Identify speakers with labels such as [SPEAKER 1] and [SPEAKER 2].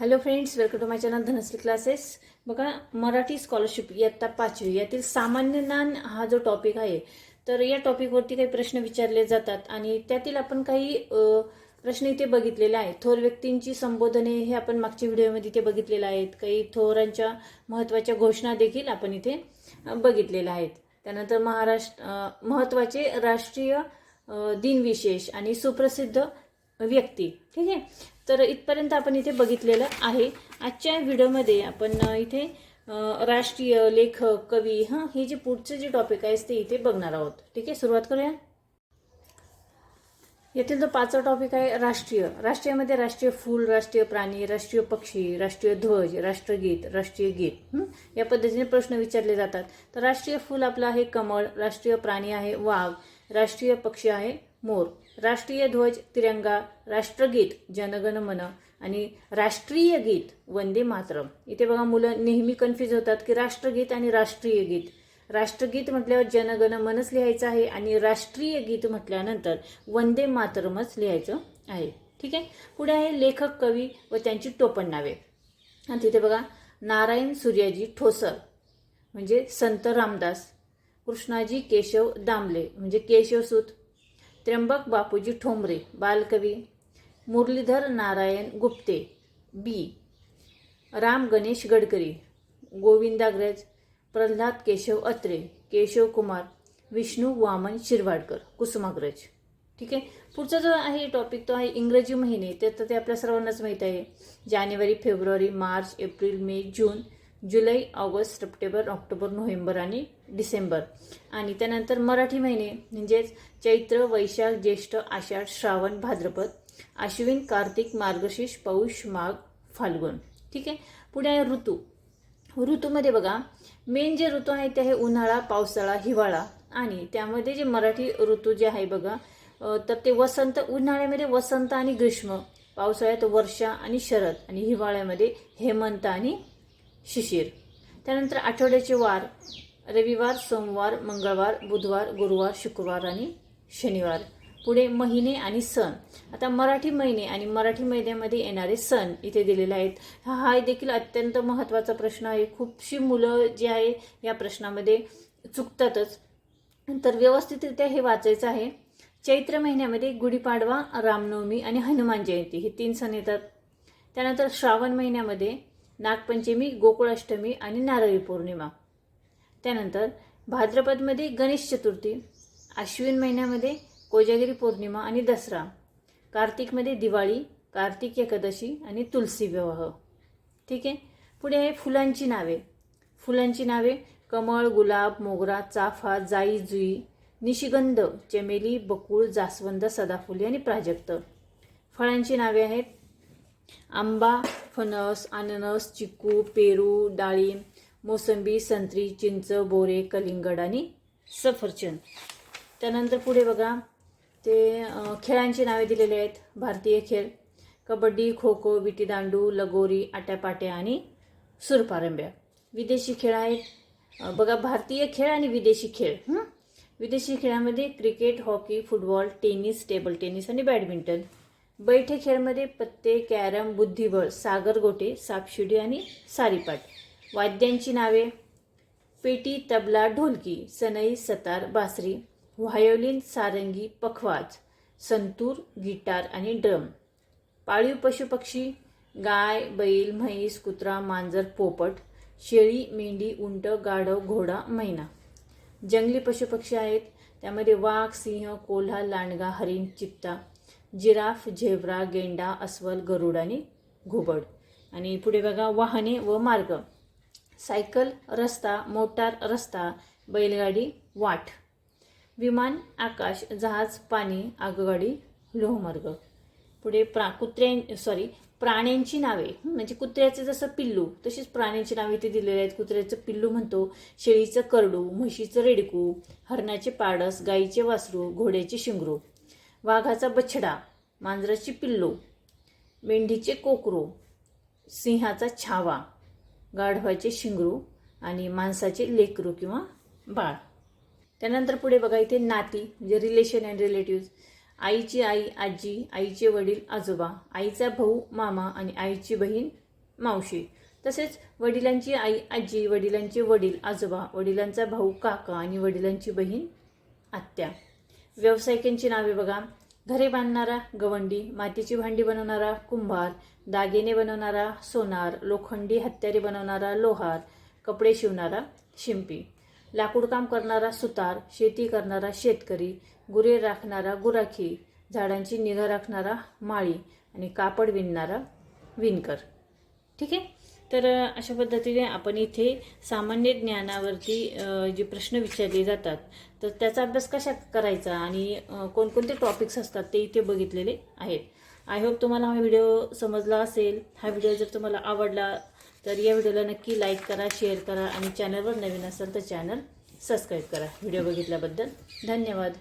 [SPEAKER 1] Hello friends welcome to my channel Dhanashree classes बघा Marathi scholarship इयत्ता पाचवी. यातील सामान्य ज्ञान हा जो टॉपिक आहे तर या टॉपिकवरती काही प्रश्न विचारले जातात आणि त्यातील आपण काही प्रश्न इथे बघितलेले आहेत. थोर व्यक्तींची संबोधने हे आपण मागच्या व्हिडिओमध्ये इथे बघितलेलं आहेत. काही थोरांच्या महत्त्वाच्या घोषणा देखील आपण इथे बघितलेल्या आहेत. त्यानंतर महाराष्ट्र महत्त्वाचे राष्ट्रीय दिनविशेष आणि सुप्रसिद्ध व्यक्ती. ठीक आहे? तर इथपर्यंत आपण इथे बघितलेलं आहे. आजच्या व्हिडिओमध्ये आपण इथे राष्ट्रीय लेखक कवी हां हे जे पुढचे जे टॉपिक आहे ते इथे बघणार आहोत. ठीक आहे? सुरुवात करूया. येथील जो पाचवा टॉपिक आहे राष्ट्रीय. राष्ट्रीयमध्ये राष्ट्रीय फूल राष्ट्रीय प्राणी राष्ट्रीय पक्षी राष्ट्रीय ध्वज राष्ट्रगीत राष्ट्रीय गीत या पद्धतीने प्रश्न विचारले जातात. तर राष्ट्रीय फूल आपलं आहे कमळ राष्ट्रीय प्राणी आहे वाघ राष्ट्रीय पक्षी आहे मोर राष्ट्रीय ध्वज तिरंगा राष्ट्रगीत जनगण मन आणि राष्ट्रीय गीत वंदे मातरम. इथे बघा मुलं नेहमी कन्फ्यूज होतात की राष्ट्रगीत आणि राष्ट्रीय गीत. राष्ट्रगीत म्हटल्यावर जनगण मनच लिहायचं आहे आणि राष्ट्रीय गीत म्हटल्यानंतर वंदे मातरमच लिहायचं आहे. ठीक आहे? पुढे आहे लेखक कवी व त्यांची टोपण नावे. आणि तिथे बघा नारायण सूर्याजी ठोसर म्हणजे संत रामदास कृष्णाजी केशव दामले म्हणजे केशवसूत त्र्यंबक बापूजी ठोंबरे बालकवी मुरलीधर नारायण गुप्ते बी. राम गणेश गडकरी गोविंदाग्रज प्रल्हाद केशव अत्रे केशव कुमार विष्णू वामन शिरवाडकर कुसुमाग्रज. ठीक आहे? पुढचा जो आहे टॉपिक तो आहे इंग्रजी महिने. ते तर ते आपल्या सर्वांनाच माहीत आहे. जानेवारी फेब्रुवारी मार्च एप्रिल मे जून. जुलै ऑगस्ट सप्टेंबर ऑक्टोबर नोव्हेंबर आणि डिसेंबर. आणि त्यानंतर मराठी महिने म्हणजेच चैत्र वैशाख ज्येष्ठ आषाढ श्रावण भाद्रपद आश्विन कार्तिक मार्गशीर्ष पौष माघ फाल्गुन. ठीक आहे? पुढे आहे ऋतू. ऋतूमध्ये बघा मेन जे ऋतू आहे ते आहे उन्हाळा पावसाळा हिवाळा. आणि त्यामध्ये जे मराठी ऋतू जे आहे बघा तर ते वसंत उन्हाळ्यामध्ये वसंत आणि ग्रीष्म. पावसाळ्यात वर्षा आणि शरद. आणि हिवाळ्यामध्ये हेमंत आणि शिशिर. त्यानंतर आठवड्याचे वार रविवार सोमवार मंगळवार बुधवार गुरुवार शुक्रवार आणि शनिवार. पुढे महिने आणि सण. आता मराठी महिने आणि मराठी महिन्यामध्ये येणारे सण इथे दिलेले आहेत. हा हा देखील अत्यंत महत्त्वाचा प्रश्न आहे. खूपशी मुलं जी आहे या प्रश्नामध्ये चुकतातच. तर व्यवस्थितरित्या हे वाचायचं आहे. चैत्र महिन्यामध्ये गुढीपाडवा रामनवमी आणि हनुमान जयंती हे तीन सण येतात. त्यानंतर श्रावण महिन्यामध्ये नागपंचमी गोकुळाष्टमी आणि नारळी पौर्णिमा. त्यानंतर भाद्रपदमध्ये गणेश चतुर्थी आश्विन महिन्यामध्ये कोजागिरी पौर्णिमा आणि दसरा कार्तिकमध्ये दिवाळी कार्तिक एकादशी आणि तुलसी विवाह. ठीक आहे? पुढे आहे फुलांची नावे. फुलांची नावे कमळ गुलाब मोगरा चाफा जाई जुई निशिगंध चमेली बकुळ जास्वंद सदाफुली आणि प्राजक्त. फळांची नावे आहेत आंबा फणस अननस चिकू पेरू डाळिंब मोसंबी संत्री चिंच बोरे कलिंगड आणि सफरचंद. त्यानंतर पुढे बघा ते खेळांची नावे दिलेली आहेत भारतीय खेळ. कबड्डी खो खो विटीदांडू लगोरी आट्यापाट्या आणि सुरपारंब्या. विदेशी खेळ आहेत. बघा भारतीय खेळ आणि विदेशी खेळ विदेशी खेळामध्ये cricket hockey football tennis table tennis आणि बॅडमिंटन. बैठे खेळमध्ये पत्ते कॅरम बुद्धिबळ सागरगोटे सापशिडी आणि सारीपाट. वाद्यांची नावे. पेटी तबला ढोलकी सनई सतार बासरी व्हायोलिन सारंगी पखवाज संतूर गिटार आणि ड्रम. पाळीव पशुपक्षी गाय बैल म्हैस कुत्रा मांजर पोपट शेळी मेंढी उंट गाढव घोडा मैना. जंगली पशुपक्षी आहेत. त्यामध्ये वाघ सिंह कोल्हा लांडगा हरिण चित्ता जिराफ झेब्रा गेंडा अस्वल गरुड आणि घुबड. आणि पुढे बघा वाहने व मार्ग. सायकल रस्ता मोटार रस्ता बैलगाडी वाट. विमान आकाश जहाज पाणी आगगाडी लोहमार्ग. पुढे प्रा कुत्र्या सॉरी प्राण्यांची नावे. म्हणजे कुत्र्याचं जसं पिल्लू तशीच प्राण्यांची नावे इथे दिलेली आहेत. कुत्र्याचं पिल्लू म्हणतो शेळीचं करडू म्हशीचं रेडकू हरणाचे पाडस गाईचे वासरू घोड्याचे शिंगरू. वाघाचा बछडा मांजराची पिल्लू मेंढीचे कोकरू सिंहाचा छावा गाढवाचे शिंगरू आणि माणसाचे लेकरू किंवा बाळ. त्यानंतर पुढे बघा इथे नाती म्हणजे रिलेशन अँड रिलेटिव्ह आईची आई आजी आईचे वडील आजोबा आईचा भाऊ मामा आणि आईची बहीण मावशी. तसेच वडिलांची आई आजी वडिलांचे वडील आजोबा वडिलांचा भाऊ काका आणि वडिलांची बहीण आत्या. व्यावसायिकांची नावे बघा. घरे बांधणारा गवंडी मातीची भांडी बनवणारा कुंभार दागिने बनवणारा सोनार लोखंडी हत्यारे बनवणारा लोहार कपडे शिवणारा शिंपी लाकूडकाम करणारा सुतार शेती करणारा शेतकरी गुरे राखणारा गुराखी झाडांची निगा राखणारा माळी आणि कापड विणणारा विणकर. ठीक आहे? तर अशा पद्धतीने आपण इथे सामान्य ज्ञानावरती जे प्रश्न विचारले जातात तर त्याचा अभ्यास कशा करायचा आणि कोणकोणते टॉपिक्स असतात ते इथे बघितलेले आहेत. आय होप तुम्हाला हा व्हिडिओ समजला असेल. हा व्हिडिओ जर तुम्हाला आवडला तर या व्हिडिओला नक्की लाईक करा शेअर करा आणि चॅनलवर नवीन असाल तर चॅनल सबस्क्राईब करा. व्हिडिओ बघितल्याबद्दल धन्यवाद.